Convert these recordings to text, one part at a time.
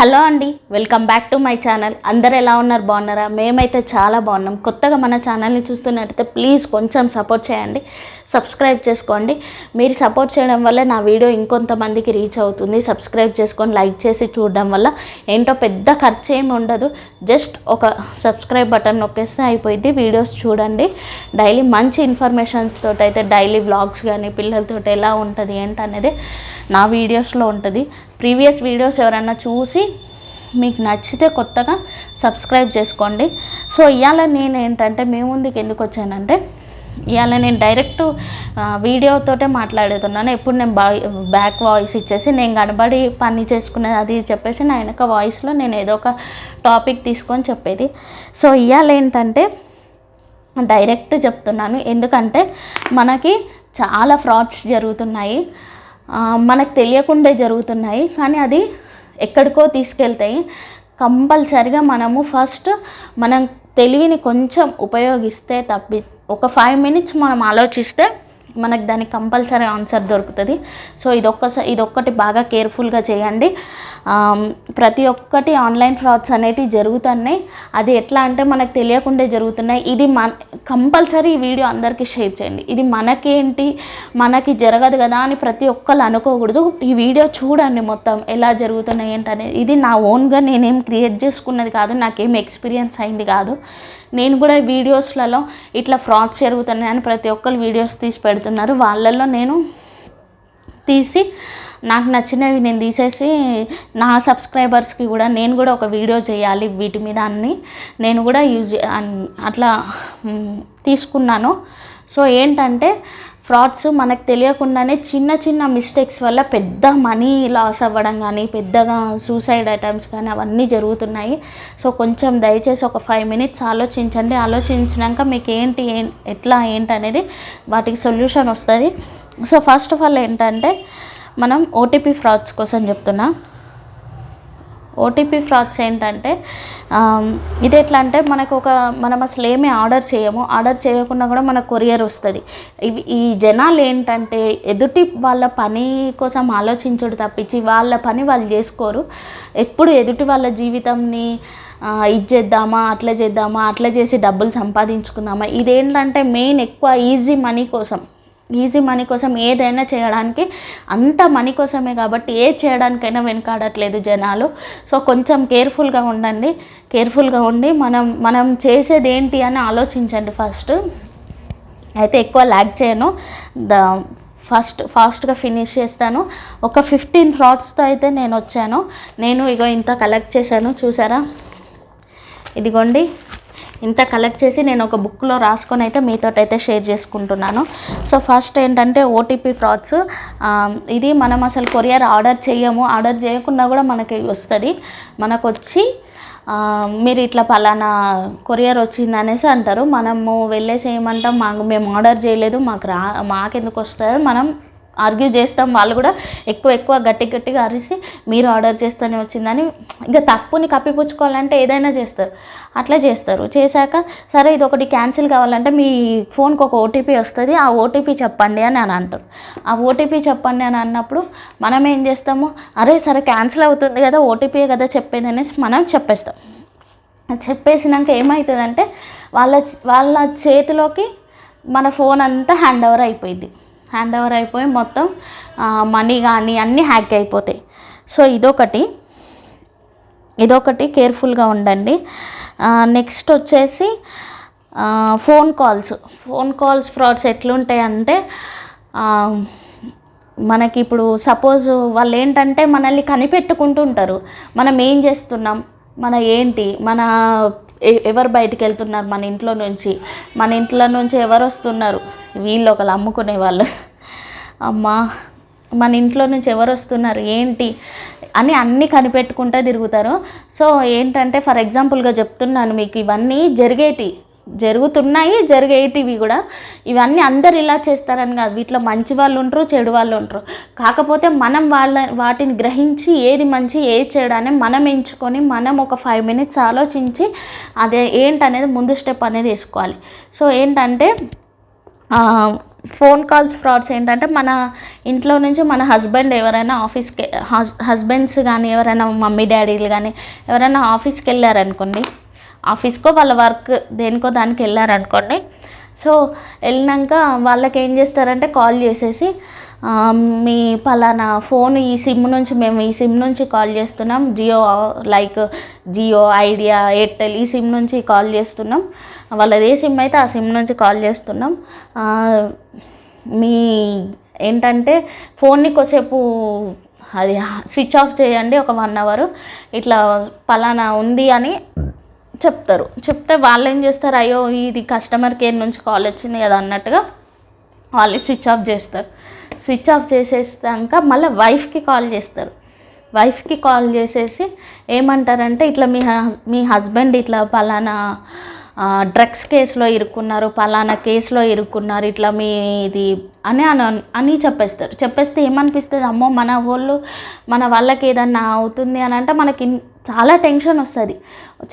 Hello అండి welcome back to my channel. అందరు ఎలా ఉన్నారు? బాగున్నారా? మేమైతే చాలా బాగున్నాం. కొత్తగా మన ఛానల్ని చూస్తున్నట్టయితే ప్లీజ్ కొంచెం సపోర్ట్ చేయండి. సబ్స్క్రైబ్ చేసుకోండి. మీరు సపోర్ట్ చేయడం వల్ల నా వీడియో ఇంకొంతమందికి రీచ్ అవుతుంది. సబ్స్క్రైబ్ చేసుకొని లైక్ చేసి చూడడం వల్ల ఏంటో పెద్ద ఖర్చు ఏమి ఉండదు. జస్ట్ ఒక సబ్స్క్రైబ్ బటన్ నొక్కేస్తే అయిపోయింది వీడియోస్ చూడండి. డైలీ మంచి ఇన్ఫర్మేషన్స్ తోటి అయితే డైలీ వ్లాగ్స్ కానీ పిల్లలతో ఎలా ఉంటుంది ఏంటనేది నా వీడియోస్లో ఉంటుంది. ప్రీవియస్ వీడియోస్ ఎవరైనా చూసి మీకు నచ్చితే కొత్తగా సబ్స్క్రైబ్ చేసుకోండి. సో ఇవాళ నేను ఏంటంటే మీ ముందుకు ఎందుకు వచ్చానంటే ఇవాళ నేను డైరెక్ట్ వీడియోతోటే మాట్లాడుతున్నాను. ఎప్పుడు నేను బా బ్యాక్ వాయిస్ ఇచ్చేసి నేను కనబడి పని చేసుకునేది అది చెప్పేసి నా వెనక వాయిస్లో నేను ఏదో ఒక టాపిక్ తీసుకొని చెప్పేది. సో ఇవాళ ఏంటంటే డైరెక్ట్ చెప్తున్నాను. ఎందుకంటే మనకి చాలా ఫ్రాడ్స్ జరుగుతున్నాయి. మనకు తెలియకుండా జరుగుతున్నాయి కానీ అది ఎక్కడికో తీసుకెళ్తాయి. కంపల్సరిగా మనము ఫస్ట్ మనం తెలివిని కొంచెం ఉపయోగిస్తే తప్పి ఒక ఫైవ్ మినిట్స్ మనం ఆలోచిస్తే మనకు దానికి కంపల్సరీ ఆన్సర్ దొరుకుతుంది. సో ఇదొక్క ఇదొక్కటి బాగా కేర్ఫుల్గా చేయండి. ప్రతి ఒక్కటి ఆన్లైన్ ఫ్రాడ్స్ అనేటివి జరుగుతున్నాయి. అది ఎట్లా అంటే మనకు తెలియకుండా జరుగుతున్నాయి. ఇది మన కంపల్సరీ ఈ వీడియో అందరికీ షేర్ చేయండి. ఇది మనకేంటి? మనకి జరగదు కదా అని ప్రతి ఒక్కరు అనుకోకూడదు. ఈ వీడియో చూడండి మొత్తం ఎలా జరుగుతున్నాయి ఏంటనేది. ఇది నా ఓన్గా నేనేం క్రియేట్ చేసుకున్నది కాదు. నాకేం ఎక్స్పీరియన్స్ అయింది కాదు. నేను కూడా వీడియోస్లలో ఇట్లా ఫ్రాడ్స్ జరుగుతున్నాయని ప్రతి ఒక్కరు వీడియోస్ తీసి పెడుతున్నారు. వాళ్ళల్లో నేను తీసి నాకు నచ్చినవి నేను తీసేసి నా సబ్స్క్రైబర్స్కి కూడా నేను కూడా ఒక వీడియో చేయాలి వీటి మీద అన్ని నేను కూడా యూజ్ అట్లా తీసుకున్నాను. సో ఏంటంటే ఫ్రాడ్స్ మనకు తెలియకుండానే చిన్న చిన్న మిస్టేక్స్ వల్ల పెద్ద మనీ లాస్ అవ్వడం కానీ పెద్దగా సూసైడ్ అటెంప్ట్స్ కానీ అవన్నీ జరుగుతున్నాయి. సో కొంచెం దయచేసి ఒక ఫైవ్ మినిట్స్ ఆలోచించండి. ఆలోచించినాక మీకు ఏంటి ఎట్లా ఏంటి అనేది వాటికి సొల్యూషన్ వస్తుంది. సో ఫస్ట్ ఆఫ్ ఆల్ ఏంటంటే మనం ఓటీపీ ఫ్రాడ్స్ కోసం చెప్తున్నా. ఓటీపీ ఫ్రాడ్స్ ఏంటంటే ఇది ఎట్లా అంటే మనకు ఒక మనం అసలు ఏమీ ఆర్డర్ చేయము. ఆర్డర్ చేయకుండా కూడా మనకు కొరియర్ వస్తుంది. ఇవి ఈ జనాలు ఏంటంటే ఎదుటి వాళ్ళ పని కోసం ఆలోచించుడు తప్పించి వాళ్ళ పని వాళ్ళు చేసుకోరు. ఎప్పుడు ఎదుటి వాళ్ళ జీవితంని ఇది చేద్దామా అట్లా చేద్దామా అట్లా చేసి డబ్బులు సంపాదించుకుందామా. ఇదేంటంటే మెయిన్ ఎక్కువ ఈజీ మనీ కోసం. ఈజీ మనీ కోసం ఏదైనా చేయడానికి అంత మనీ కోసమే కాబట్టి ఏ చేయడానికైనా వెనకాడట్లేదు జనాలు. సో కొంచెం కేర్ఫుల్గా ఉండండి. కేర్ఫుల్గా ఉండి మనం మనం చేసేది ఏంటి అని ఆలోచించండి ఫస్ట్. అయితే ఎక్కువ ల్యాక్ చేయను. ద ఫస్ట్ ఫాస్ట్గా ఫినిష్ చేస్తాను. ఒక ఫిఫ్టీన్ ఫ్రాడ్స్తో అయితే నేను వచ్చాను. నేను ఇగో ఇంత కలెక్ట్ చేశాను. చూసారా? ఇదిగోండి. ఇంత కలెక్ట్ చేసి నేను ఒక బుక్లో రాసుకొని అయితే మీతో అయితే షేర్ చేసుకుంటున్నాను. సో ఫస్ట్ ఏంటంటే ఓటీపీ ఫ్రాడ్స్ ఇది మనం అసలు కొరియర్ ఆర్డర్ చేయము. ఆర్డర్ చేయకుండా కూడా మనకి వస్తుంది. మనకు వచ్చి మీరు ఇట్లా పలానా కొరియర్ వచ్చింది అనేసి అంటారు. మనము వెళ్ళేసి ఏమంటాం మాకు మేము ఆర్డర్ చేయలేదు మాకు రా మాకెందుకు వస్తుంది మనం ఆర్గ్యూ చేస్తాం. వాళ్ళు కూడా ఎక్కువ ఎక్కువ గట్టి గట్టిగా అరిసి మీరు ఆర్డర్ చేస్తూనే వచ్చిందని ఇంకా తప్పుని కప్పిపుచ్చుకోవాలంటే ఏదైనా చేస్తారు. అట్లా చేస్తారు. చేశాక సరే ఇది ఒకటి క్యాన్సిల్ కావాలంటే మీ ఫోన్కి ఒక ఓటీపీ వస్తుంది ఆ ఓటీపీ చెప్పండి అని అని అంటారు. ఆ ఓటీపీ చెప్పండి అని అన్నప్పుడు మనం ఏం చేస్తాము? అరే సరే క్యాన్సిల్ అవుతుంది కదా ఓటీపీ కదా చెప్పేది అనేసి మనం చెప్పేస్తాం. చెప్పేసినాక ఏమవుతుందంటే వాళ్ళ వాళ్ళ చేతిలోకి మన ఫోన్ అంతా హ్యాండ్ ఓవర్ అయిపోయింది హ్యాండ్ ఓవర్ అయిపోయి మొత్తం మనీ కానీ అన్నీ హ్యాక్ అయిపోతాయి. సో ఇదొకటి. ఇదొకటి కేర్ఫుల్గా ఉండండి. నెక్స్ట్ వచ్చేసి phone calls phone calls frauds ఎట్లుంటాయి అంటే మనకి ఇప్పుడు సపోజ్ వాళ్ళు ఏంటంటే మనల్ని కనిపెట్టుకుంటూ ఉంటారు. మనం ఏం చేస్తున్నాం? మన ఏంటి? మన ఎవరు బయటికి వెళ్తున్నారు? మన ఇంట్లో నుంచి. మన ఇంట్లో నుంచి ఎవరు వస్తున్నారు వీళ్ళు ఒకళ్ళు అమ్ముకునే వాళ్ళు. అమ్మా మన ఇంట్లో నుంచి ఎవరు వస్తున్నారు ఏంటి అని అన్నీ కనిపెట్టుకుంటూ తిరుగుతారు. సో ఏంటంటే ఫర్ ఎగ్జాంపుల్గా చెప్తున్నాను మీకు ఇవన్నీ జరిగేటి జరుగుతున్నాయి జరిగేటివి కూడా. ఇవన్నీ అందరు ఇలా చేస్తారని కాదు వీటిలో మంచి వాళ్ళు ఉంటారు చెడు వాళ్ళు ఉంటారు కాకపోతే మనం వాళ్ళ వాటిని గ్రహించి ఏది మంచి ఏది చెడు అని మనం ఎంచుకొని మనం ఒక ఫైవ్ మినిట్స్ ఆలోచించి అదే ఏంటనేది ముందు స్టెప్ అనేది వేసుకోవాలి. సో ఏంటంటే ఫోన్ కాల్స్ ఫ్రాడ్స్ ఏంటంటే మన ఇంట్లో నుంచి మన హస్బెండ్ ఎవరైనా ఆఫీస్కి హస్ హస్బెండ్స్ కానీ ఎవరైనా మమ్మీ డాడీలు కానీ ఎవరైనా ఆఫీస్కి వెళ్ళారనుకోండి ఆఫీస్కో వాళ్ళ వర్క్ దేనికో దానికి వెళ్ళారనుకోండి సో వెళ్ళినాక వాళ్ళకి ఏం చేస్తారంటే కాల్ చేసేసి మీ పలానా ఫోన్ ఈ సిమ్ నుంచి మేము ఈ సిమ్ నుంచి కాల్ చేస్తున్నాం. జియో లైక్ జియో ఐడియా ఎయిర్టెల్ ఈ సిమ్ నుంచి కాల్ చేస్తున్నాం. వాళ్ళది ఏ సిమ్ అయితే ఆ సిమ్ నుంచి కాల్ చేస్తున్నాం. మీ ఏంటంటే ఫోన్ని కొద్దిసేపు అది స్విచ్ ఆఫ్ చేయండి ఒక వన్ అవర్. ఇట్లా పలానా ఉంది అని చెప్తారు. చెప్తే వాళ్ళు ఏం చేస్తారు? అయ్యో ఇది కస్టమర్ కేర్ నుంచి కాల్ వచ్చింది కదా అన్నట్టుగా వాళ్ళు స్విచ్ ఆఫ్ చేస్తారు. స్విచ్ ఆఫ్ చేసేసాక మళ్ళీ వైఫ్కి కాల్ చేస్తారు. వైఫ్కి కాల్ చేసేసి ఏమంటారంటే ఇట్లా మీ హస్ మీ హస్బెండ్ ఇట్లా పలానా డ్రగ్స్ కేసులో ఇరుక్కున్నారు పలానా కేసులో ఇరుక్కున్నారు ఇట్లా మీ ఇది అని అని అని చెప్పేస్తారు. చెప్పేస్తే ఏమనిపిస్తుంది? అమ్మో మన వాళ్ళు మన వాళ్ళకి ఏదన్నా అవుతుంది అని అంటే మనకి చాలా టెన్షన్ వస్తుంది.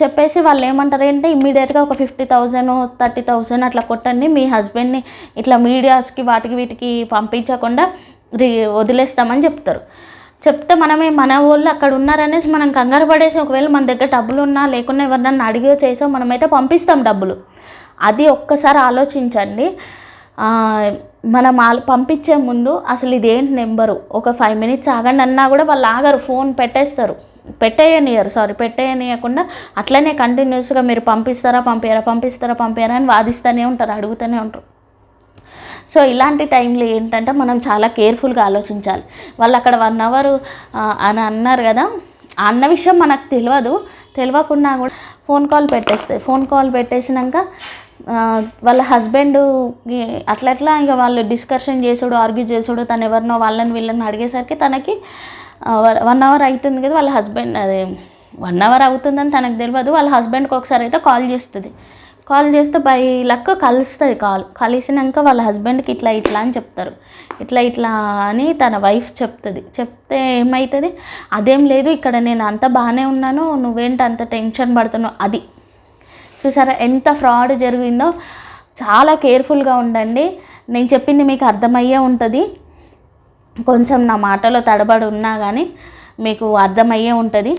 చెప్పేసి వాళ్ళు ఏమంటారు అంటే ఇమ్మీడియట్గా ఒక ఫిఫ్టీ థౌజండ్ థర్టీ థౌజండ్ అట్లా కొట్టండి. మీ హస్బెండ్ని ఇట్లా మీడియాస్కి వాటికి వీటికి పంపించకుండా రీ వదిలేస్తామని చెప్తారు. చెప్తే మనమే మన వాళ్ళు అక్కడ ఉన్నారనేసి మనం కంగారు పడేసి ఒకవేళ మన దగ్గర డబ్బులు ఉన్నా లేకున్నా ఎవరినన్నా అడిగో చేసో మనమైతే పంపిస్తాం డబ్బులు. అది ఒక్కసారి ఆలోచించండి. మనం పంపించే ముందు అసలు ఇదేంటి నెంబరు? ఒక ఫైవ్ మినిట్స్ ఆగండి అన్నా కూడా వాళ్ళు ఆగరు ఫోన్ పెట్టేస్తారు. పెట్టేయనియరు సారీ పెట్టేయనియకుండా అట్లనే కంటిన్యూస్గా మీరు పంపిస్తారా పంపారా పంపిస్తారా పంపారా అని వాదిస్తూనే ఉంటారు అడుగుతూనే ఉంటారు. సో ఇలాంటి టైంలో ఏంటంటే మనం చాలా కేర్ఫుల్గా ఆలోచించాలి. వాళ్ళు అక్కడ వన్ అవర్ అని అన్నారు కదా అన్న విషయం మనకు తెలియదు తెలియకుండా కూడా ఫోన్ కాల్ పెట్టేస్తాయి ఫోన్ కాల్ పెట్టేసినాక వాళ్ళ హస్బెండ్ అట్లా అట్లా ఇక వాళ్ళు డిస్కషన్ చేసుడు ఆర్గ్యూ చేసుడు తను ఎవరినో వాళ్ళని వీళ్ళని అడిగేసరికి తనకి వన్ అవర్ అవుతుంది కదా వాళ్ళ హస్బెండ్ అదే వన్ అవర్ అవుతుందని తనకు తెలియదు వాళ్ళ హస్బెండ్కి ఒకసారి అయితే కాల్ చేస్తుంది. కాల్ చేస్తే బై లక్ కలుస్తుంది కాల్. కలిసినాక వాళ్ళ హస్బెండ్కి ఇట్లా ఇట్లా అని చెప్తారు. ఇట్లా ఇట్లా అని తన వైఫ్ చెప్తుంది. చెప్తే ఏమవుతుంది అదేం లేదు ఇక్కడ నేను అంత బాగానే ఉన్నాను నువ్వేంటి అంత టెన్షన్ పడుతున్నావు? అది. చూసారా ఎంత ఫ్రాడ్ జరిగిందో. చాలా కేర్ఫుల్గా ఉండండి. నేను చెప్పింది మీకు అర్థమయ్యే ఉంటుంది. కొంచెం నా మాటలో తడబడి ఉన్నా కానీ మీకు అర్థమయ్యే ఉంటుంది.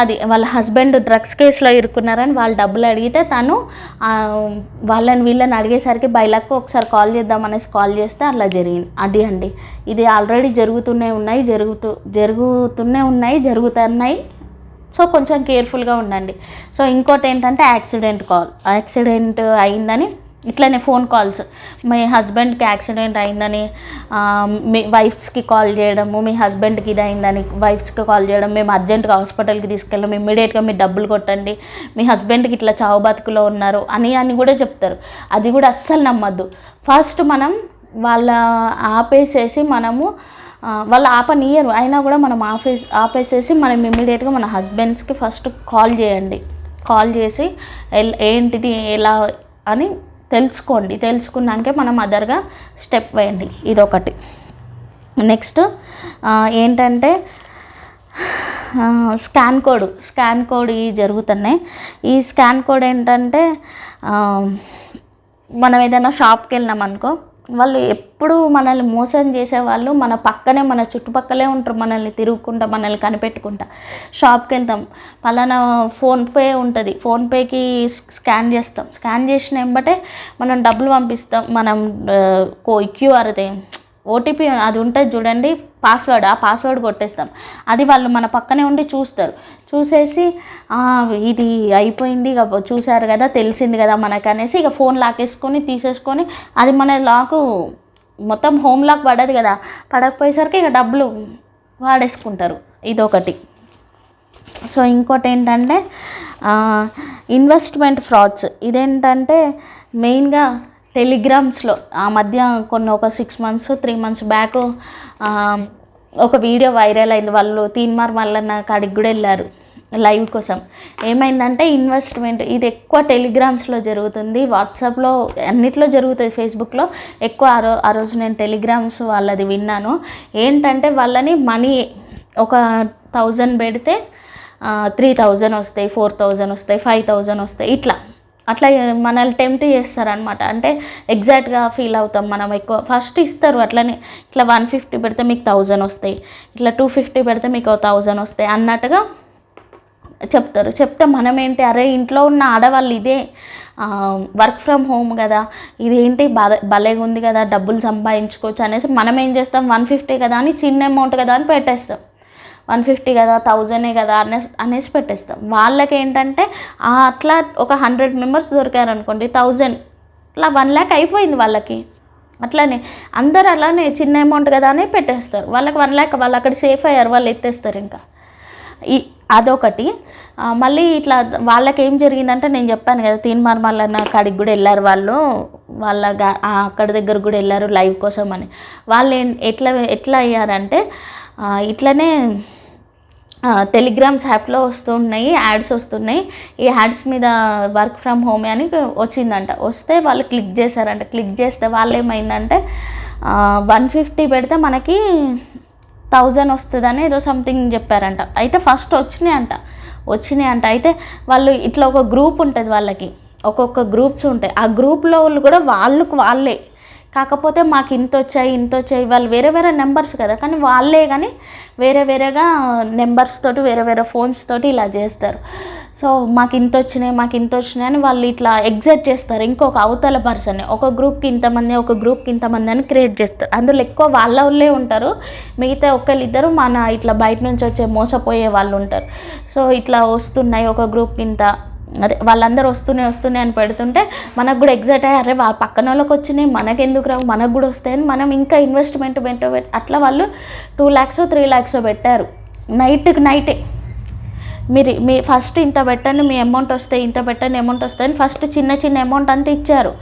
అది వాళ్ళ హస్బెండ్ డ్రగ్స్ కేసులో ఇరుక్కున్నారని వాళ్ళు డబ్బులు అడిగితే తను వాళ్ళని వీళ్ళని అడిగేసరికి బయలకు ఒకసారి కాల్ చేద్దాం అనేసి కాల్ చేస్తే అలా జరిగింది. అది అండి. ఇది ఆల్రెడీ జరుగుతూనే ఉన్నాయి జరుగుతూ జరుగుతూనే ఉన్నాయి జరుగుతున్నాయి. సో కొంచెం కేర్ఫుల్గా ఉండండి. సో ఇంకోటి ఏంటంటే యాక్సిడెంట్ కాల్. యాక్సిడెంట్ అయిందని ఇట్లనే ఫోన్ కాల్స్. మీ హస్బెండ్కి యాక్సిడెంట్ అయిందని మీ వైఫ్స్కి కాల్ చేయడము మీ హస్బెండ్కి ఇది అయిందని వైఫ్స్కి కాల్ చేయడం మేము అర్జెంట్గా హాస్పిటల్కి తీసుకెళ్ళాము ఇమ్మీడియట్గా మీరు డబ్బులు కొట్టండి మీ హస్బెండ్కి ఇట్లా చావు బతుకులో ఉన్నారు అని అని కూడా చెప్తారు. అది కూడా అస్సలు నమ్మద్దు. ఫస్ట్ మనం వాళ్ళ ఆపేసేసి మనము వాళ్ళు ఆపనీయరు. అయినా కూడా మనం ఆఫీస్ ఆపేసేసి మనం ఇమ్మీడియట్గా మన హస్బెండ్స్కి ఫస్ట్ కాల్ చేయండి. కాల్ చేసి ఎల్- ఏంటిది ఎలా అని తెలుసుకోండి. తెలుసుకున్నాకే మనం అదర్గా స్టెప్ వేయండి. ఇదొకటి. నెక్స్ట్ ఏంటంటే స్కాన్ కోడ్. స్కాన్ కోడ్ ఇవి జరుగుతున్నాయి. ఈ స్కాన్ కోడ్ ఏంటంటే మనం ఏదైనా షాప్కి వెళ్ళినాం అనుకో వాళ్ళు ఎప్పుడు మనల్ని మోసం చేసేవాళ్ళు మన పక్కనే మన చుట్టుపక్కలే ఉంటారు మనల్ని తిరుగుకుంటా మనల్ని కనిపెట్టుకుంటా. షాప్కి వెళ్తాం పలానా ఫోన్పే ఉంటుంది. ఫోన్పేకి స్కాన్ చేస్తాం. స్కాన్ చేసిన వెంబటే మనం డబ్బులు పంపిస్తాం. మనం క్యూఆర్ అదే ఓటీపీ అది ఉంటుంది చూడండి. పాస్వర్డ్ ఆ? పాస్వర్డ్ కొట్టేస్తాం. అది వాళ్ళు మన పక్కనే ఉండి చూస్తారు. చూసేసి ఇది అయిపోయింది ఇక చూశారు కదా తెలిసింది కదా మనకనేసి ఇక ఫోన్ లాకేసుకొని తీసేసుకొని అది మన లాకు మొత్తం హోమ్ లాక్ పడదు కదా. పడకపోయేసరికి ఇక డబ్బులు వాడేసుకుంటారు. ఇదొకటి. సో ఇంకోటి ఏంటంటే ఇన్వెస్ట్మెంట్ ఫ్రాడ్స్ ఇదేంటంటే మెయిన్గా టెలిగ్రామ్స్లో ఆ మధ్య కొన్ని ఒక six months three months back ఒక వీడియో వైరల్ అయింది. వాళ్ళు తీన్మార్ మల్లన్న కాడికి కూడా వెళ్ళారు లైవ్ కోసం. ఏమైందంటే ఇన్వెస్ట్మెంట్ ఇది ఎక్కువ టెలిగ్రామ్స్లో జరుగుతుంది. వాట్సాప్లో అన్నిట్లో జరుగుతుంది. ఫేస్బుక్లో ఎక్కువ ఆ రో ఆ రోజు నేను టెలిగ్రామ్స్ వాళ్ళది విన్నాను. ఏంటంటే వాళ్ళని మనీ ఒక థౌజండ్ పెడితే త్రీ థౌజండ్ వస్తాయి ఫోర్ థౌజండ్ వస్తాయి ఫైవ్ థౌజండ్ వస్తాయి ఇట్లా. అట్లా మనల్ని టెంప్ట్ చేస్తారనమాట అంటే ఎగ్జాక్ట్గా ఫీల్ అవుతాం మనం ఎక్కువ. ఫస్ట్ ఇస్తారు అట్లనే. ఇట్లా వన్ ఫిఫ్టీ పెడితే మీకు థౌజండ్ వస్తాయి. ఇట్లా టూ ఫిఫ్టీ పెడితే మీకు థౌజండ్ వస్తాయి అన్నట్టుగా చెప్తారు. చెప్తే మనం ఏంటి? అరే ఇంట్లో ఉన్న ఆడవాళ్ళు ఇదే. వర్క్ ఫ్రమ్ హోమ్ కదా. ఇదేంటి బాధ భలేగా ఉంది కదా. డబ్బులు సంపాదించుకోవచ్చు అనేసి మనం ఏం చేస్తాం? వన్ ఫిఫ్టీ కదా అని చిన్న అమౌంట్ కదా అని పెట్టేస్తాం. వన్ ఫిఫ్టీ కదా థౌజండే కదా అనేసి అనేసి పెట్టేస్తాం. వాళ్ళకి ఏంటంటే అట్లా ఒక హండ్రెడ్ మెంబర్స్ దొరికారు అనుకోండి థౌజండ్ అట్లా వన్ ల్యాక్ అయిపోయింది వాళ్ళకి. అట్లానే అందరు అలానే చిన్న అమౌంట్ కదా అని పెట్టేస్తారు. వాళ్ళకి వన్ ల్యాక్ వాళ్ళు అక్కడ సేఫ్ అయ్యారు వాళ్ళు ఎత్తేస్తారు ఇంకా. ఈ అదొకటి. మళ్ళీ ఇట్లా వాళ్ళకి ఏం జరిగిందంటే నేను చెప్పాను కదా తీన్ మార్మల్ కాడికి కూడా వెళ్ళారు వాళ్ళు. వాళ్ళ అక్కడ దగ్గర కూడా వెళ్ళారు లైవ్ కోసం అని. వాళ్ళు ఎట్లా ఎట్లా అయ్యారంటే ఇట్లనే టెలిగ్రామ్స్ యాప్లో వస్తున్నాయి యాడ్స్ వస్తున్నాయి. ఈ యాడ్స్ మీద వర్క్ ఫ్రమ్ హోమ్ అని వచ్చిందంట. వస్తే వాళ్ళు క్లిక్ చేశారంట. క్లిక్ చేస్తే వాళ్ళు ఏమైందంటే వన్ ఫిఫ్టీ పెడితే మనకి థౌజండ్ వస్తుందని ఏదో సంథింగ్ చెప్పారంట. అయితే ఫస్ట్ వచ్చినాయి అంట వచ్చినాయి అంట అయితే వాళ్ళు ఇట్లా ఒక గ్రూప్ ఉంటుంది వాళ్ళకి. ఒక్కొక్క గ్రూప్స్ ఉంటాయి. ఆ గ్రూప్లో వాళ్ళు కూడా వాళ్ళకు వాళ్ళే. కాకపోతే మాకు ఇంత వచ్చాయి ఇంత వచ్చాయి. వాళ్ళు వేరే వేరే నెంబర్స్ కదా కానీ వాళ్ళే కానీ వేరే వేరేగా నెంబర్స్ తోటి వేరే వేరే ఫోన్స్ తోటి ఇలా చేస్తారు. సో మాకు ఇంత వచ్చినాయి మాకు ఇంత వచ్చినాయి అని వాళ్ళు ఇట్లా ఎగ్జైట్ చేస్తారు. ఇంకొక అవతల పర్సన్ ఒక గ్రూప్కి ఇంతమంది ఒక గ్రూప్కి ఇంతమంది అని క్రియేట్ చేస్తారు. అందులో ఎక్కువ వాళ్ళ వాళ్ళే ఉంటారు. మిగతా ఒకళ్ళిద్దరు మన ఇట్లా బయట నుంచి వచ్చే మోసపోయే వాళ్ళు ఉంటారు. సో ఇట్లా వస్తున్నాయి ఒక గ్రూప్కి ఇంత. అదే వాళ్ళందరూ వస్తూనే వస్తున్నాయి అని పెడుతుంటే మనకు కూడా ఎగ్జైట్ అయ్యి అరే వాళ్ళ పక్కన వాళ్ళకి వచ్చినాయి మనకెందుకు రావు మనకు కూడా వస్తాయని మనం ఇంకా ఇన్వెస్ట్మెంట్ పెట్ట అట్లా వాళ్ళు టూ ల్యాక్స్ త్రీ ల్యాక్స్ పెట్టారు. నైట్కి నైటే మీరు మీ ఫస్ట్ ఇంత పెట్టండి మీ అమౌంట్ వస్తే ఇంత పెట్టండి అమౌంట్ వస్తాయని ఫస్ట్ చిన్న చిన్న అమౌంట్ అంతా ఇచ్చారు.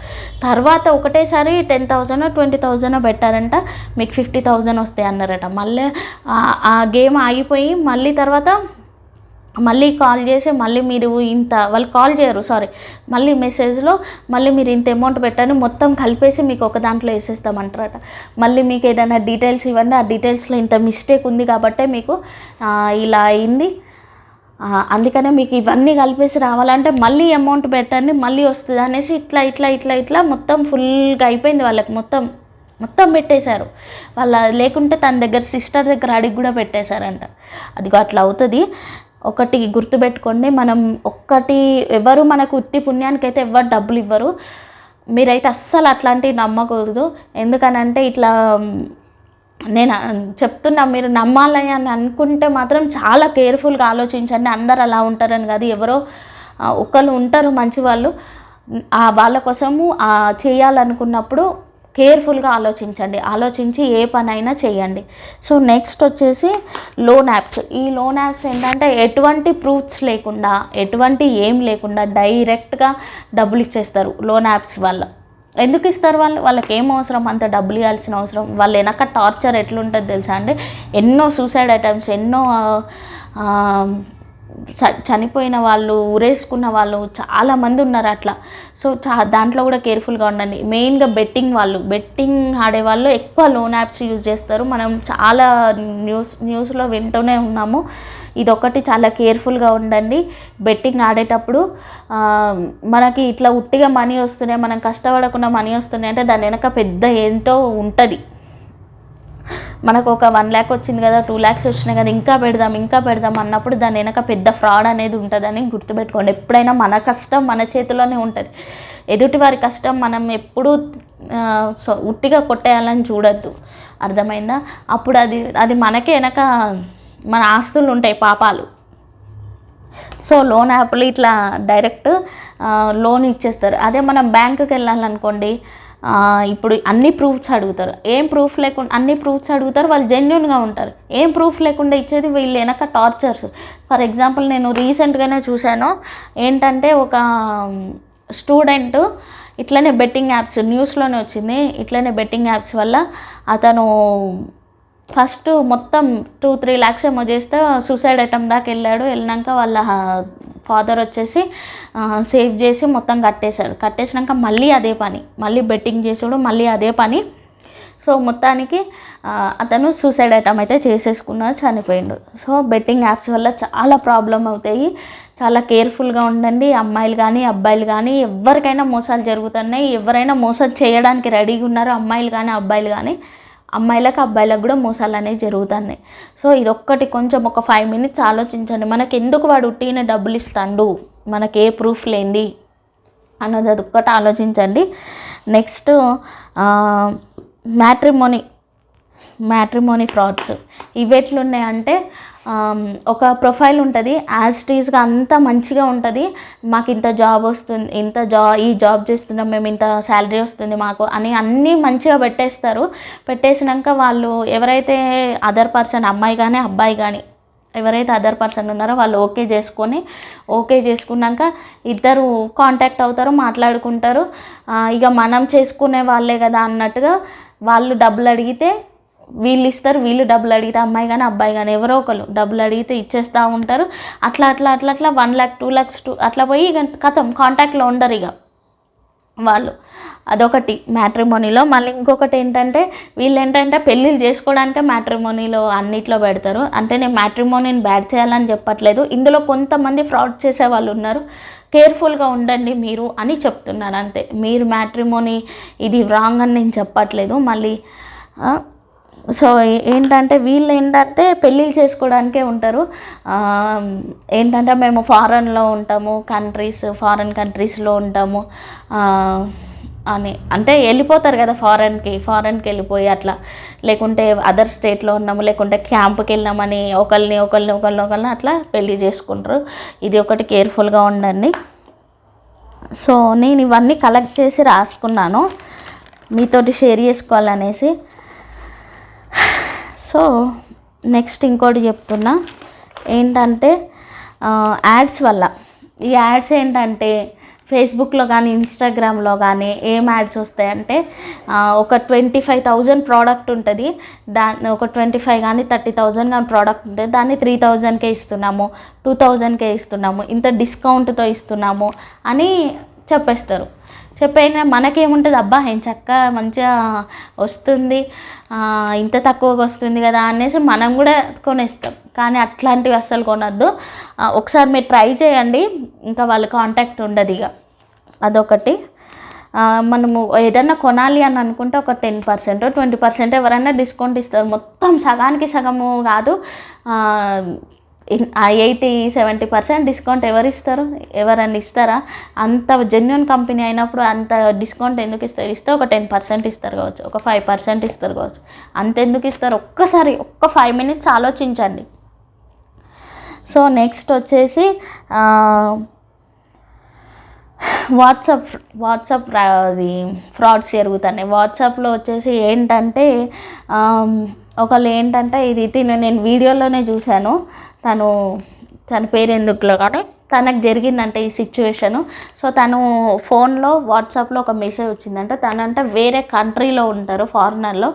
తర్వాత ఒకటేసారి టెన్ థౌజండ్ ట్వంటీ థౌజండ్ పెట్టారంట మీకు ఫిఫ్టీ థౌజండ్ వస్తాయి అన్నారట. మళ్ళీ ఆ గేమ్ ఆగిపోయి మళ్ళీ తర్వాత మళ్ళీ కాల్ చేసి మళ్ళీ మీరు ఇంత వాళ్ళు కాల్ చేయరు సారీ మళ్ళీ మెసేజ్లో మళ్ళీ మీరు ఇంత అమౌంట్ పెట్టండి మొత్తం కలిపేసి మీకు ఒక దాంట్లో వేసేస్తామంటారట. మళ్ళీ మీకు ఏదైనా డీటెయిల్స్ ఇవ్వండి ఆ డీటెయిల్స్లో ఇంత మిస్టేక్ ఉంది కాబట్టే మీకు ఇలా అయింది. అందుకనే మీకు ఇవన్నీ కలిపేసి రావాలంటే మళ్ళీ అమౌంట్ పెట్టండి మళ్ళీ వస్తుంది అనేసి ఇట్లా ఇట్లా ఇట్లా ఇట్లా మొత్తం ఫుల్గా అయిపోయింది వాళ్ళకి మొత్తం. మొత్తం పెట్టేశారు. వాళ్ళ లేకుంటే తన దగ్గర సిస్టర్ దగ్గర అడిగి కూడా పెట్టేశారంట. అదిగో అట్లా అవుతుంది. ఒకటి గుర్తుపెట్టుకోండి మనం ఒక్కటి ఎవరు మనకు ఉత్తి పుణ్యానికి అయితే ఎవరు డబ్బులు ఇవ్వరు. మీరైతే అస్సలు అట్లాంటివి నమ్మకూడదు. ఎందుకనంటే ఇట్లా నేను చెప్తున్నా మీరు నమ్మాలని అని అనుకుంటే మాత్రం చాలా కేర్ఫుల్గా ఆలోచించండి. అందరు అలా ఉంటారని కాదు ఎవరో ఒకళ్ళు ఉంటారు మంచి వాళ్ళు. ఆ వాళ్ళ కోసము చేయాలనుకున్నప్పుడు కేర్ఫుల్గా ఆలోచించండి. ఆలోచించి ఏ పనైనా చేయండి. సో నెక్స్ట్ వచ్చేసి లోన్ యాప్స్. ఈ లోన్ యాప్స్ ఏంటంటే ఎటువంటి ప్రూఫ్స్ లేకుండా ఎటువంటి ఏం లేకుండా డైరెక్ట్గా డబ్బులు ఇచ్చేస్తారు లోన్ యాప్స్ వల్ల. ఎందుకు ఇస్తారు వాళ్ళు? వాళ్ళకి ఏం అవసరం? అంత డబ్బులు ఇవ్వాల్సిన అవసరం. వాళ్ళు వెనక టార్చర్ ఎట్లుంటుంది తెలుసా అండి? ఎన్నో సూసైడ్ ఐటమ్స్ ఎన్నో చనిపోయిన వాళ్ళు ఉరేసుకున్న వాళ్ళు చాలామంది ఉన్నారు అట్లా. సో చా దాంట్లో కూడా కేర్ఫుల్గా ఉండండి. మెయిన్గా బెట్టింగ్ వాళ్ళు. బెట్టింగ్ ఆడే వాళ్ళు ఎక్కువ లోన్ యాప్స్ యూజ్ చేస్తారు. మనం చాలా న్యూస్ న్యూస్లో వింటూనే ఉన్నాము. ఇదొకటి చాలా కేర్ఫుల్గా ఉండండి. బెట్టింగ్ ఆడేటప్పుడు మనకి ఇట్లా ఉట్టిగా మనీ వస్తున్నాయి మనం కష్టపడకుండా మనీ వస్తున్నాయి అంటే దాని వెనక పెద్ద ఏంటో ఉంటుంది. మనకు ఒక వన్ ల్యాక్ వచ్చింది కదా టూ ల్యాక్స్ వచ్చినాయి కదా ఇంకా పెడదాం ఇంకా పెడదాం అన్నప్పుడు దాని వెనక పెద్ద ఫ్రాడ్ అనేది ఉంటుందని గుర్తుపెట్టుకోండి. ఎప్పుడైనా మన కష్టం మన చేతిలోనే ఉంటుంది. ఎదుటి వారి కష్టం మనం ఎప్పుడూ సో ఉట్టిగా కొట్టేయాలని చూడొద్దు. అర్థమైందా? అప్పుడు అది అది మనకే వెనక మన ఆస్తులు ఉంటాయి పాపాలు. సో లోన్ యాప్లు ఇట్లా డైరెక్ట్ లోన్ ఇచ్చేస్తారు. అదే మనం బ్యాంకుకి వెళ్ళాలనుకోండి ఇప్పుడు అన్ని ప్రూఫ్స్ అడుగుతారు. ఏం ప్రూఫ్ లేకుండా అన్ని ప్రూఫ్స్ అడుగుతారు వాళ్ళు జెన్యున్గా ఉంటారు. ఏం ప్రూఫ్ లేకుండా ఇచ్చేది వీళ్ళు వెనక టార్చర్స్ ఫర్ ఎగ్జాంపుల్ నేను రీసెంట్గానే చూశాను. ఏంటంటే ఒక స్టూడెంట్ ఇట్లనే బెట్టింగ్ యాప్స్ న్యూస్లోనే వచ్చింది. ఇట్లనే బెట్టింగ్ యాప్స్ వల్ల అతను ఫస్ట్ మొత్తం టూ త్రీ ల్యాక్స్ ఏమో చేస్తే సూసైడ్ అటెంప్ట్ దాకా వెళ్ళాడు. వెళ్ళినాక వాళ్ళ ఫాదర్ వచ్చేసి సేవ్ చేసి మొత్తం కట్టేశాడు కట్టేసినాక మళ్ళీ అదే పని. మళ్ళీ బెట్టింగ్ చేసాడు మళ్ళీ అదే పని. సో మొత్తానికి అతను సూసైడ్ ఐటమ్ అయితే చేసేసుకున్నాడు చనిపోయిండు. సో బెట్టింగ్ యాప్స్ వల్ల చాలా ప్రాబ్లం అవుతాయి. చాలా కేర్ఫుల్గా ఉండండి. అమ్మాయిలు కానీ అబ్బాయిలు కానీ ఎవరికైనా మోసాలు జరుగుతున్నాయి. ఎవరైనా మోసం చేయడానికి రెడీగా ఉన్నారు అమ్మాయిలు కానీ అబ్బాయిలు కానీ అమ్మాయిలకు అబ్బాయిలకు కూడా మోసాలు అనేవి జరుగుతున్నాయి. సో ఇదొక్కటి కొంచెం ఒక ఫైవ్ మినిట్స్ ఆలోచించండి. మనకి ఎందుకు వాడు ఉట్టిన డబ్బులు ఇస్తాడు? మనకి ఏ ప్రూఫ్ లేని అన్నది అది ఒక్కటి ఆలోచించండి. నెక్స్ట్ మ్యాట్రిమోనీ మ్యాట్రిమోనీ ఫ్రాడ్స్ ఇవి ఎట్లున్నాయంటే ఒక ప్రొఫైల్ ఉంటుంది యాజ్ టీజ్గా అంత మంచిగా ఉంటుంది మాకు ఇంత జాబ్ వస్తుంది ఇంత జా ఈ జాబ్ చేస్తున్నాం మేము ఇంత శాలరీ వస్తుంది మాకు అని అన్నీ మంచిగా పెట్టేస్తారు. పెట్టేసినాక వాళ్ళు ఎవరైతే అదర్ పర్సన్ అమ్మాయి కానీ అబ్బాయి కానీ ఎవరైతే అదర్ పర్సన్ ఉన్నారో వాళ్ళు ఓకే చేసుకొని ఓకే చేసుకున్నాక ఇద్దరు కాంటాక్ట్ అవుతారు మాట్లాడుకుంటారు. ఇక మనం చేసుకునే వాళ్ళే కదా అన్నట్టుగా వాళ్ళు డబ్బులు అడిగితే వీళ్ళు ఇస్తారు వీళ్ళు డబ్బులు అడిగితే అమ్మాయి కానీ అబ్బాయి కానీ ఎవరో ఒకరు డబ్బులు అడిగితే ఇచ్చేస్తూ ఉంటారు. అట్లా అట్లా అట్లా అట్లా one lakh two lakhs two అట్లా పోయి ఇక కథం కాంటాక్ట్లో ఉండరు ఇక వాళ్ళు. అదొకటి మ్యాట్రిమోనీలో మళ్ళీ ఇంకొకటి ఏంటంటే వీళ్ళు ఏంటంటే పెళ్ళిళ్ళు చేసుకోవడానికే మ్యాట్రిమోనీలో అన్నిట్లో పెడతారు. అంటే నేను మ్యాట్రిమోనీని బ్యాడ్ చేయాలని చెప్పట్లేదు. ఇందులో కొంతమంది ఫ్రాడ్ చేసే వాళ్ళు ఉన్నారు. కేర్ఫుల్గా ఉండండి మీరు అని చెప్తున్నారు అంతే. మీరు మ్యాట్రిమోనీ ఇది రాంగ్ అని నేను చెప్పట్లేదు. మళ్ళీ సో ఏంటంటే వీళ్ళు ఏంటంటే పెళ్ళిళ్ళు చేసుకోవడానికే ఉంటారు. ఏంటంటే మేము ఫారెన్లో ఉంటాము కంట్రీస్ ఫారెన్ కంట్రీస్లో ఉంటాము. అని అంటే వెళ్ళిపోతారు కదా ఫారెన్కి ఫారెన్కి వెళ్ళిపోయి అట్లా. లేకుంటే అదర్ స్టేట్లో ఉన్నాము లేకుంటే క్యాంప్కి వెళ్ళామని ఒకరిని ఒకరిని ఒకరిని ఒకరిని అట్లా పెళ్ళి చేసుకుంటారు. ఇది ఒకటి కేర్ఫుల్గా ఉండండి. సో నేను ఇవన్నీ కలెక్ట్ చేసి రాసుకున్నాను. మీతోటి షేర్ చేసుకోవాలనేసి. సో నెక్స్ట్ ఇంకోటి చెప్తున్నా. ఏంటంటే యాడ్స్ వల్ల. ఈ యాడ్స్ ఏంటంటే ఫేస్బుక్లో కానీ ఇన్స్టాగ్రామ్లో కానీ ఏం యాడ్స్ వస్తాయంటే ఒక ట్వంటీ ఫైవ్ థౌజండ్ ప్రోడక్ట్ ఉంటుంది. దాన్ని ఒక ట్వంటీ ఫైవ్ కానీ థర్టీ థౌజండ్ కానీ ప్రోడక్ట్ ఉంటుంది. దాన్ని త్రీ థౌజండ్కే ఇస్తున్నాము టూ థౌజండ్కే ఇస్తున్నాము ఇంత డిస్కౌంట్తో ఇస్తున్నాము అని చెప్పేస్తారు. చెప్పైనా మనకేముంటుంది? అబ్బా ఏం చక్క మంచిగా వస్తుంది. ఇంత తక్కువగా వస్తుంది కదా అనేసి మనం కూడా కొనేస్తాం. కానీ అట్లాంటివి అస్సలు కొనద్దు. ఒకసారి మీరు ట్రై చేయండి. ఇంకా వాళ్ళ కాంటాక్ట్ ఉండదు ఇక. అదొకటి. మనము ఏదన్నా కొనాలి అని అనుకుంటే ఒక టెన్ పర్సెంట్ ట్వంటీ పర్సెంట్ ఎవరైనా డిస్కౌంట్ ఇస్తారు. మొత్తం సగానికి సగము కాదు. ఎయిటీ సెవెంటీ పర్సెంట్ డిస్కౌంట్ ఎవరు ఇస్తారు? ఎవరన్నా ఇస్తారా? అంత జెన్యున్ కంపెనీ అయినప్పుడు అంత డిస్కౌంట్ ఎందుకు ఇస్తారు? ఇస్తే ఒక టెన్ పర్సెంట్ ఇస్తారు కావచ్చు ఒక ఫైవ్ పర్సెంట్ ఇస్తారు కావచ్చు. అంత ఎందుకు ఇస్తారు? ఒక్కసారి ఒక్క ఫైవ్ మినిట్స్ ఆలోచించండి. సో నెక్స్ట్ వచ్చేసి వాట్సాప్ వాట్సాప్ అది ఫ్రాడ్స్ జరుగుతున్నాయి. వాట్సాప్లో వచ్చేసి ఏంటంటే ఒకళ్ళు ఏంటంటే ఇది తిను నేను వీడియోలోనే చూశాను. తను తన పేరు ఎందుకులో కానీ తనకు జరిగిందంటే ఈ సిచ్యువేషను. సో తను ఫోన్లో వాట్సాప్లో ఒక మెసేజ్ వచ్చిందంటే. తనంటే వేరే కంట్రీలో ఉంటారు ఫారినర్లో.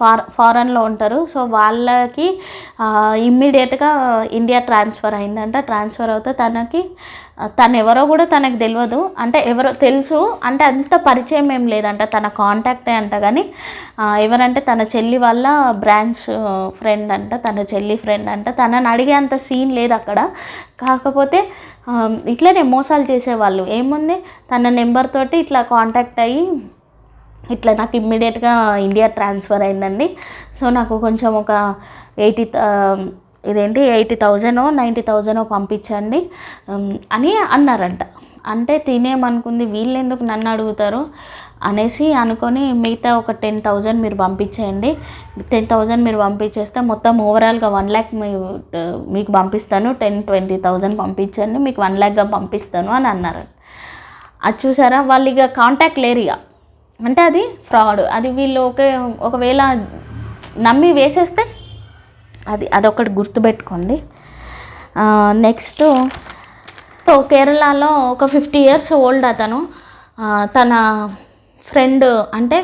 ఫార్ ఫారెన్లో ఉంటారు. సో వాళ్ళకి ఇమ్మీడియట్గా ఇండియా ట్రాన్స్ఫర్ అయిందంట. ట్రాన్స్ఫర్ అవుతే తనకి తను ఎవరో కూడా తనకు తెలియదు అంటే ఎవరో తెలుసు. అంటే అంత పరిచయం ఏం లేదంట. తన కాంటాక్టే అంట కానీ ఎవరంటే తన చెల్లి వాళ్ళ బ్రాంచ్ ఫ్రెండ్ అంట. తన చెల్లి ఫ్రెండ్ అంట. తనని అడిగే అంత సీన్ లేదు అక్కడ. కాకపోతే ఇట్లనే మోసాలు చేసేవాళ్ళు. ఏముంది? తన నెంబర్ తోటి ఇట్లా కాంటాక్ట్ అయ్యి ఇట్లా నాకు ఇమ్మీడియట్గా ఇండియా ట్రాన్స్ఫర్ అయిందండి. సో నాకు కొంచెం ఒక ఎయిటీ ఇదేంటి ఎయిటీ థౌజండ్ నైంటీ థౌజండ్ పంపించండి. అని అన్నారంట. అంటే తినేమనుకుంది వీళ్ళు ఎందుకు నన్ను అడుగుతారు? అనేసి అనుకొని మిగతా ఒక టెన్ థౌజండ్ మీరు పంపించేయండి. టెన్ థౌజండ్ మీరు పంపించేస్తే మొత్తం ఓవరాల్గా వన్ ల్యాక్ మీకు పంపిస్తాను. టెన్ ట్వంటీ థౌజండ్ పంపించండి మీకు వన్ ల్యాక్గా పంపిస్తాను అని అన్నారు. అది చూసారా? వాళ్ళు ఇక కాంటాక్ట్ లేరు ఇక. అంటే అది ఫ్రాడ్. అది వీళ్ళు ఒకే ఒకవేళ నమ్మి వేసేస్తే అది అదొకటి గుర్తుపెట్టుకోండి నెక్స్ట్ కేరళలో ఒక ఫిఫ్టీ ఇయర్స్ ఓల్డ్ అతను. తన ఫ్రెండ్ అంటే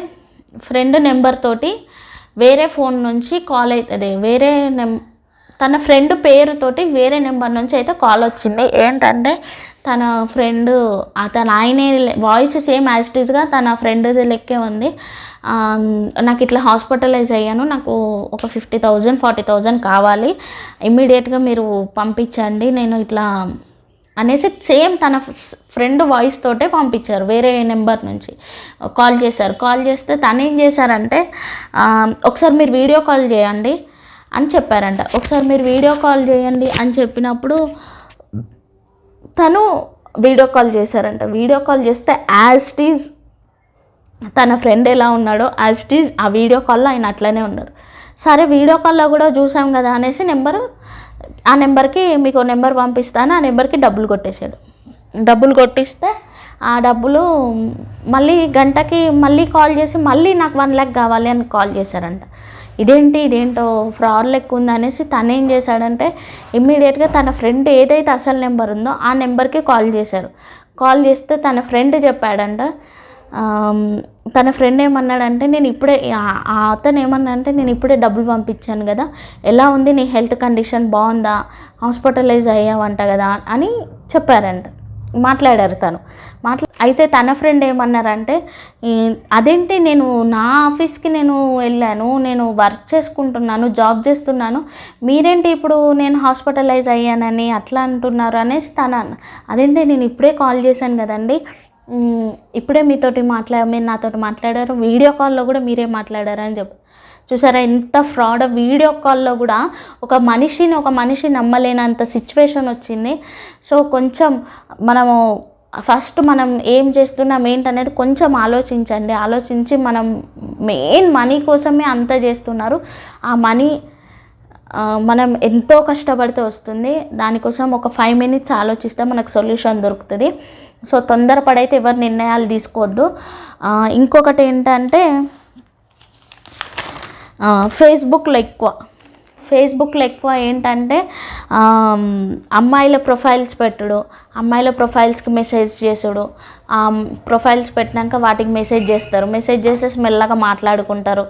ఫ్రెండ్ నెంబర్ తోటి వేరే ఫోన్ నుంచి కాల్ అదే వేరే నెం తన ఫ్రెండ్ పేరుతోటి వేరే నెంబర్ నుంచి అయితే కాల్ వచ్చింది. ఏంటంటే తన ఫ్రెండ్ తన ఆయనే వాయిస్ సేమ్ యాజిటీజ్గా తన ఫ్రెండ్ది లెక్కే ఉంది. నాకు ఇట్లా హాస్పిటలైజ్ అయ్యాను. నాకు ఒక ఫిఫ్టీ థౌజండ్ ఫార్టీ థౌజండ్ కావాలి. ఇమ్మీడియట్గా మీరు పంపించండి. నేను ఇట్లా అనేసి సేమ్ తన ఫ్రెండ్ వాయిస్ తోటే పంపించారు వేరే నెంబర్ నుంచి. కాల్ చేశారు. కాల్ చేస్తే తను ఏం చేశారంటే ఒకసారి మీరు వీడియో కాల్ చేయండి. అని చెప్పారంట. ఒకసారి మీరు వీడియో కాల్ చేయండి అని చెప్పినప్పుడు తను వీడియో కాల్ చేశారంట. వీడియో కాల్ చేస్తే యాజ్ టీజ్ తన ఫ్రెండ్ ఎలా ఉన్నాడో యాజ్ ఇట్ ఈజ్ ఆ వీడియో కాల్లో ఆయన అట్లనే ఉన్నారు. సరే వీడియో కాల్లో కూడా చూసాం కదా అనేసి నెంబరు ఆ నెంబర్కి మీకు నెంబర్ పంపిస్తాను. ఆ నెంబర్కి డబ్బులు కొట్టేశాడు. డబ్బులు కొట్టిస్తే ఆ డబ్బులు మళ్ళీ గంటకి మళ్ళీ కాల్ చేసి మళ్ళీ నాకు వన్ ల్యాక్ కావాలి అని కాల్ చేశారంట. ఇదేంటి ఇదేంటో ఫ్రాడ్ లెక్క ఉందనేసి తను ఏం చేశాడంటే ఇమ్మీడియట్గా తన ఫ్రెండ్ ఏదైతే అసలు నెంబర్ ఉందో ఆ నెంబర్కి కాల్ చేశారు. కాల్ చేస్తే తన ఫ్రెండ్ చెప్పాడంట తన ఫ్రెండ్ ఏమన్నాడంటే నేను ఇప్పుడే ఆ- అతను ఏమన్నాడంటే నేను ఇప్పుడే డబ్బులు పంపించాను కదా ఎలా ఉంది నీ హెల్త్ కండిషన్ బాగుందా హాస్పిటలైజ్ అయ్యావంట కదా అని చెప్పారంట. మాట్లాడారు తను. మాట్లా అయితే తన ఫ్రెండ్ ఏమన్నారంటే అదేంటి నేను నా ఆఫీస్కి నేను వెళ్ళాను నేను వర్క్ చేసుకుంటున్నాను జాబ్ చేస్తున్నాను మీరేంటి ఇప్పుడు నేను హాస్పిటలైజ్ అయ్యానని అట్లా అంటున్నారు అనేసి తన అదేంటి నేను ఇప్పుడే కాల్ చేశాను కదండి ఇప్పుడే మీతోటి మాట్లా మీరు నాతోటి మాట్లాడారు వీడియో కాల్లో కూడా మీరే మాట్లాడారు అని చెప్పి చూసారా? ఎంత ఫ్రాడ్ వీడియో కాల్లో కూడా ఒక మనిషిని ఒక మనిషి నమ్మలేనంత సిచ్యువేషన్ వచ్చింది. సో కొంచెం మనము ఫస్ట్ మనం ఏం చేస్తున్నాం ఏంటనేది కొంచెం ఆలోచించండి. ఆలోచించి మనం మెయిన్ మనీ కోసమే అంత చేస్తున్నారు. ఆ మనీ మనం ఎంతో కష్టపడితే వస్తుంది. దానికోసం ఒక ఫైవ్ మినిట్స్ ఆలోచిస్తే మనకు సొల్యూషన్ దొరుకుతుంది. సో తొందరపడైతే ఎవరు నిర్ణయాలు తీసుకోవద్దు. ఇంకొకటి ఏంటంటే ఫేస్బుక్లో ఎక్కువ. ఫేస్బుక్లో ఎక్కువ ఏంటంటే అమ్మాయిల ప్రొఫైల్స్ పెట్టుడు అమ్మాయిల ప్రొఫైల్స్కి మెసేజ్ చేసుడు. ప్రొఫైల్స్ పెట్టినాక వాటికి మెసేజ్ చేస్తారు. మెసేజ్ చేసేసి మెల్లగా మాట్లాడుకుంటారు.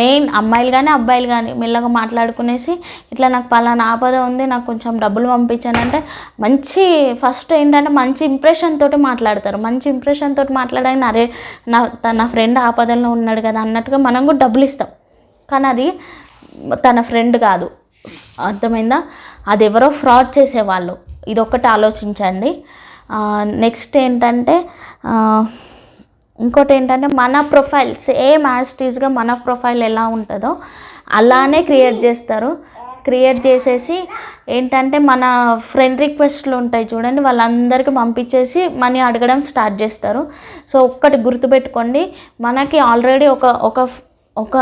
మెయిన్ అమ్మాయిలు కానీ అబ్బాయిలు కానీ మెల్లగా మాట్లాడుకునేసి ఇట్లా నాకు పలానా ఆపద ఉంది నాకు కొంచెం డబ్బులు పంపించానంటే మంచి ఫస్ట్ ఏంటంటే మంచి ఇంప్రెషన్ తోటి మాట్లాడతారు. మంచి ఇంప్రెషన్ తోటి మాట్లాడని అరే నా ఫ్రెండ్ ఆపదల్లో ఉన్నాడు కదా అన్నట్టుగా మనం కూడా డబ్బులు ఇస్తాం. కానీ అది తన ఫ్రెండ్ కాదు. అర్థమైందా? అది ఎవరో ఫ్రాడ్ చేసేవాళ్ళు. ఇది ఒక్కటి ఆలోచించండి నెక్స్ట్ ఏంటంటే ఇంకోటి ఏంటంటే మన ప్రొఫైల్ సేమ్ యాస్టీస్గా మన ప్రొఫైల్ ఎలా ఉంటుందో అలానే క్రియేట్ చేస్తారు. క్రియేట్ చేసేసి ఏంటంటే మన ఫ్రెండ్ రిక్వెస్ట్లు ఉంటాయి చూడండి వాళ్ళందరికీ పంపించేసి మనీ అడగడం స్టార్ట్ చేస్తారు. సో ఒక్కటి గుర్తుపెట్టుకోండి మనకి ఆల్రెడీ ఒక ఒక ఒక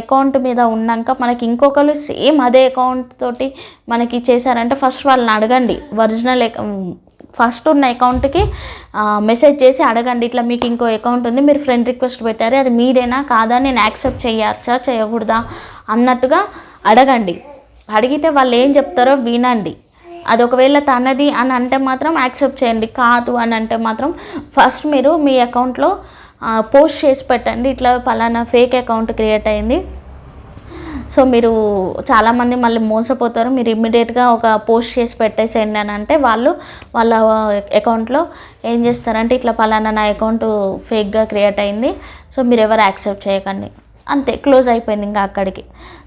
అకౌంట్ మీద ఉన్నాక మనకి ఇంకొకరు సేమ్ అదే అకౌంట్ తోటి మనకి చేశారంటే ఫస్ట్ వాళ్ళని అడగండి. ఒరిజినల్ ఫస్ట్ ఉన్న అకౌంట్కి మెసేజ్ చేసి అడగండి. ఇట్లా మీకు ఇంకో అకౌంట్ ఉంది మీరు ఫ్రెండ్ రిక్వెస్ట్ పెట్టారు అది మీదేనా కాదా నేను యాక్సెప్ట్ చేయచ్చా చేయకూడదా అన్నట్టుగా అడగండి. అడిగితే వాళ్ళు ఏం చెప్తారో వినండి. అది ఒకవేళ తనది అని అంటే మాత్రం యాక్సెప్ట్ చేయండి. కాదు అని అంటే మాత్రం ఫస్ట్ మీరు మీ అకౌంట్లో పోస్ట్ చేసి పెట్టండి. ఇట్లా పలానా ఫేక్ అకౌంట్ క్రియేట్ అయింది. సో మీరు చాలామంది మళ్ళీ మోసపోతారు. మీరు ఇమ్మీడియట్గా ఒక పోస్ట్ చేసి పెట్టేసేయండి అని అంటే వాళ్ళు వాళ్ళ అకౌంట్లో ఏం చేస్తారంటే ఇట్లా పలానా నా అకౌంట్ ఫేక్గా క్రియేట్ అయింది. సో మీరు ఎవరు యాక్సెప్ట్ చేయకండి. అంతే క్లోజ్ అయిపోయింది ఇంకా అక్కడికి.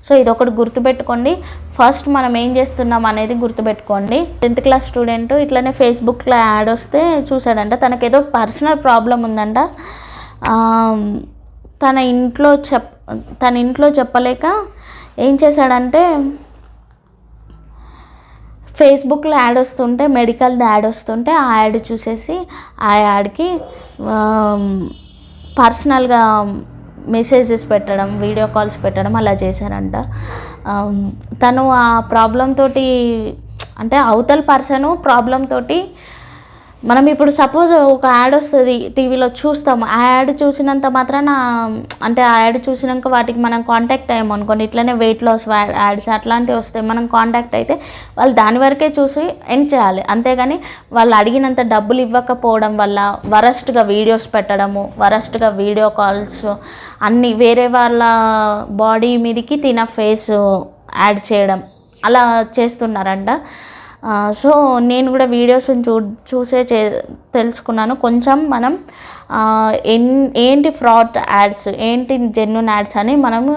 సో ఇది ఒకటి గుర్తుపెట్టుకోండి. ఫస్ట్ మనం ఏం చేస్తున్నాం అనేది గుర్తుపెట్టుకోండి. టెన్త్ క్లాస్ స్టూడెంట్ ఇట్లనే ఫేస్బుక్లో యాడ్ వస్తే చూసాడంట తనకి ఏదో పర్సనల్ ప్రాబ్లం ఉందంట. తన ఇంట్లో చెప్ తన ఇంట్లో చెప్పలేక ఏం చేశాడంటే ఫేస్బుక్లో యాడ్ వస్తుంటే మెడికల్ది యాడ్ వస్తుంటే ఆ యాడ్ చూసేసి ఆ యాడ్కి పర్సనల్గా మెసేజెస్ పెట్టడం వీడియో కాల్స్ పెట్టడం అలా చేశారంట. తను ఆ ప్రాబ్లం తోటి అంటే అవతల పర్సను ప్రాబ్లం తోటి మనం ఇప్పుడు సపోజ్ ఒక యాడ్ వస్తుంది టీవీలో చూస్తాము. ఆ యాడ్ చూసినంత మాత్రాన అంటే ఆ యాడ్ చూసినాక వాటికి మనం కాంటాక్ట్ అయ్యాము అనుకోండి. ఇట్లనే వెయిట్ లాస్ యాడ్స్ అట్లాంటివి వస్తాయి మనం కాంటాక్ట్ అయితే వాళ్ళు దాని వరకే చూసి ఎండ్ చేయాలి? అంతేగాని వాళ్ళు అడిగినంత డబ్బులు ఇవ్వకపోవడం వల్ల వరస్ట్గా వీడియోస్ పెట్టడము వరస్ట్గా వీడియో కాల్స్ అన్నీ వేరే వాళ్ళ బాడీ మీదకి తిన ఫేస్ యాడ్ చేయడం అలా చేస్తున్నారంట. సో నేను కూడా వీడియోస్ చూ చూసే చే తెలుసుకున్నాను. కొంచెం మనం ఎన్ ఏంటి ఫ్రాడ్ యాడ్స్ ఏంటి జెన్యున్ యాడ్స్ అని మనము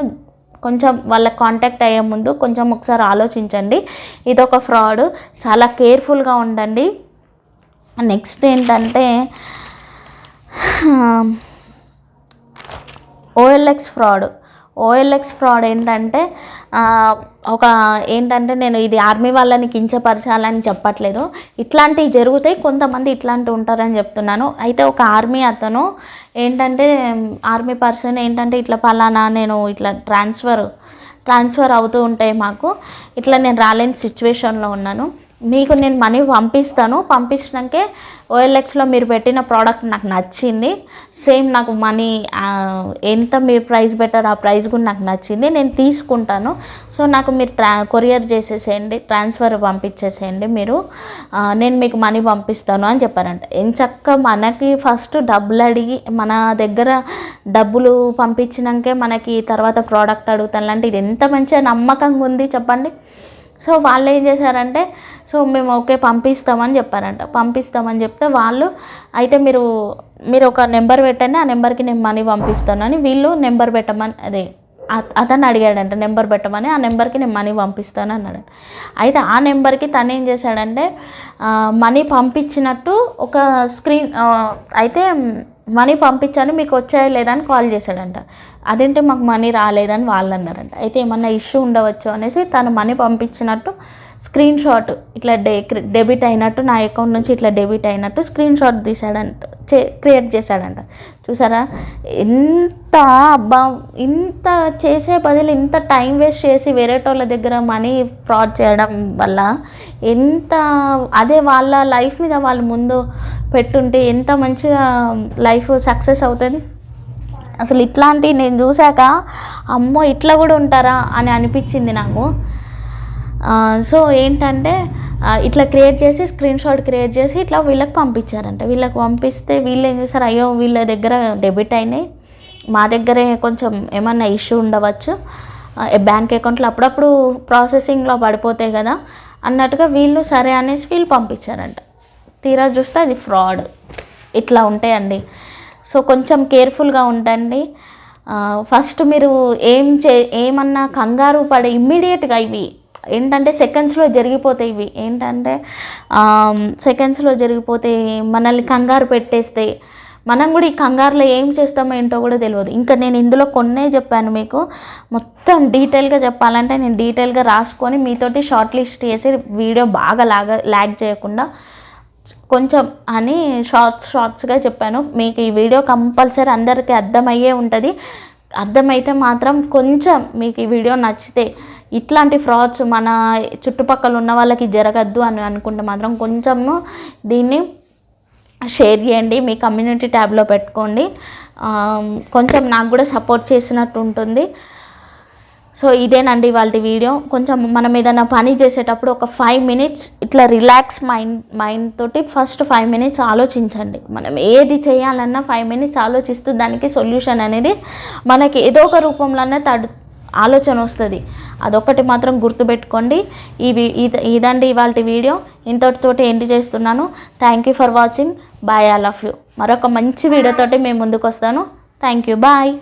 కొంచెం వాళ్ళకి కాంటాక్ట్ అయ్యే ముందు కొంచెం ఒకసారి ఆలోచించండి. ఇదొక ఫ్రాడ్. చాలా కేర్ఫుల్గా ఉండండి. నెక్స్ట్ ఏంటంటే ఓఎల్ఎక్స్ ఫ్రాడ్. ఓఎల్ఎక్స్ ఫ్రాడ్ ఏంటంటే ఒక ఏంటంటే నేను ఇది ఆర్మీ వాళ్ళని కించపరచాలని చెప్పట్లేదు. ఇట్లాంటివి జరుగుతాయి కొంతమంది ఇట్లాంటివి ఉంటారని చెప్తున్నాను. అయితే ఒక ఆర్మీ అతను ఏంటంటే ఆర్మీ పర్సన్ ఏంటంటే ఇట్లా పలానా నేను ఇట్లా ట్రాన్స్ఫర్ ట్రాన్స్ఫర్ అవుతూ ఉంటాయి మాకు. ఇట్లా నేను రాలేని సిచ్యువేషన్లో ఉన్నాను. మీకు నేను మనీ పంపిస్తాను. పంపించినాకే ఓఎల్ఎక్స్లో మీరు పెట్టిన ప్రోడక్ట్ నాకు నచ్చింది. సేమ్ నాకు మనీ ఎంత మీరు ప్రైస్ పెట్టారో ఆ ప్రైస్ కూడా నాకు నచ్చింది. నేను తీసుకుంటాను. సో నాకు మీరు ట్రా కొరియర్ చేసేసేయండి. ట్రాన్స్ఫర్ పంపించేసేయండి మీరు. నేను మీకు మనీ పంపిస్తాను అని చెప్పారంట. ఎంచక్క మనకి ఫస్ట్ డబ్బులు అడిగి మన దగ్గర డబ్బులు పంపించినాకే మనకి తర్వాత ప్రోడక్ట్ అడుగుతాను. అంటే ఇది ఎంత మంచిగా నమ్మకంగా ఉంది చెప్పండి. సో వాళ్ళు ఏం చేశారంటే సో మేము ఓకే పంపిస్తామని చెప్పారంట. పంపిస్తామని చెప్తే వాళ్ళు అయితే మీరు మీరు ఒక నెంబర్ పెట్టండి ఆ నెంబర్కి నేను మనీ పంపిస్తాను అని వీళ్ళు నెంబర్ పెట్టమని అదే అత- అతను అడిగాడంట నెంబర్ పెట్టమని ఆ నెంబర్కి నేను మనీ పంపిస్తాను అన్నాడు అయితే ఆ నెంబర్కి తను ఏం చేశాడంటే మనీ పంపించినట్టు ఒక స్క్రీన్ అయితే మనీ పంపించాను మీకు వచ్చాయా లేదా అని కాల్ చేశాడంట. అదేంటి మాకు మనీ రాలేదని వాళ్ళు అన్నారంట అయితే ఏమన్నా ఇష్యూ ఉండవచ్చు అనేసి తను మనీ పంపించినట్టు స్క్రీన్ షాట్ ఇట్లా డే డెబిట్ అయినట్టు నా అకౌంట్ నుంచి ఇట్లా డెబిట్ అయినట్టు స్క్రీన్ షాట్ తీసాడంట చే క్రియేట్ చేశాడంట. చూసారా? ఎంత అబ్బా ఇంత చేసే బదులు ఇంత టైం వేస్ట్ చేసి వేరేటోళ్ళ దగ్గర మనీ ఫ్రాడ్ చేయడం వల్ల ఎంత అదే వాళ్ళ లైఫ్ మీద వాళ్ళు ముందు పెట్టుంటే ఎంత మంచిగా లైఫ్ సక్సెస్ అవుతుంది. అసలు ఇట్లాంటివి నేను చూశాక అమ్మో ఇట్లా కూడా ఉంటారా అని అనిపించింది నాకు. సో ఏంటంటే ఇట్లా క్రియేట్ చేసి స్క్రీన్ షాట్ క్రియేట్ చేసి ఇట్లా వీళ్ళకి పంపించారంట. వీళ్ళకి పంపిస్తే వీళ్ళు ఏం చేస్తారు అయ్యో వీళ్ళ దగ్గర డెబిట్ అయినాయి. మా దగ్గరే కొంచెం ఏమన్నా ఇష్యూ ఉండవచ్చు. బ్యాంక్ అకౌంట్లో అప్పుడప్పుడు ప్రాసెసింగ్లో పడిపోతాయి కదా. అన్నట్టుగా వీళ్ళు సరే అనేసి వీళ్ళు పంపించారంట. తీరా చూస్తే అది ఫ్రాడ్ ఇట్లా ఉంటాయండి. సో కొంచెం కేర్ఫుల్గా ఉండండి. ఫస్ట్ మీరు ఏం చే ఏమన్నా కంగారు పడే ఇమ్మీడియట్గా ఇవి ఏంటంటే సెకండ్స్లో జరిగిపోతాయి ఇవి. ఏంటంటే సెకండ్స్లో జరిగిపోతే మనల్ని కంగారు పెట్టేస్తాయి మనం కూడా ఈ కంగారులో ఏం చేస్తామో ఏంటో కూడా తెలియదు. ఇంకా నేను ఇందులో కొన్నే చెప్పాను మీకు. మొత్తం డీటెయిల్గా చెప్పాలంటే నేను డీటెయిల్గా రాసుకొని మీతోటి షార్ట్ లిస్ట్ చేసి వీడియో బాగా లాగా ల్యాగ్ చేయకుండా కొంచెం అని షార్ట్స్ షార్ట్స్గా చెప్పాను. మీకు ఈ వీడియో కంపల్సరీ అందరికీ అర్థమయ్యే ఉంటుంది. అర్థమైతే మాత్రం కొంచెం మీకు ఈ వీడియో నచ్చితే ఇట్లాంటి ఫ్రాడ్స్ మన చుట్టుపక్కల ఉన్న వాళ్ళకి జరగద్దు అని అనుకుంటే మాత్రం కొంచెము దీన్ని షేర్ చేయండి మీ కమ్యూనిటీ ట్యాబ్లో పెట్టుకోండి. కొంచెం నాకు కూడా సపోర్ట్ చేసినట్టు ఉంటుంది. సో ఇదేనండి వాళ్ళ వీడియో. కొంచెం మనం ఏదైనా పని చేసేటప్పుడు ఒక ఫైవ్ మినిట్స్ ఇట్లా రిలాక్స్ మైండ్ మైండ్ తోటి ఫస్ట్ ఫైవ్ మినిట్స్ ఆలోచించండి. మనం ఏది చేయాలన్నా ఫైవ్ మినిట్స్ ఆలోచిస్తూ దానికి సొల్యూషన్ అనేది మనకి ఏదో ఒక రూపంలోనే తడు ఆలోచన వస్తుంది. అదొకటి మాత్రం గుర్తుపెట్టుకోండి. ఇవి ఇద- ఇదండి ఇవాళ వీడియో. ఇంతటితోటి ఎండ్ చేస్తున్నాను. Thank you for watching bye all of you మరొక మంచి వీడియోతోటి మేము ముందుకు వస్తాను థ్యాంక్ యూ బాయ్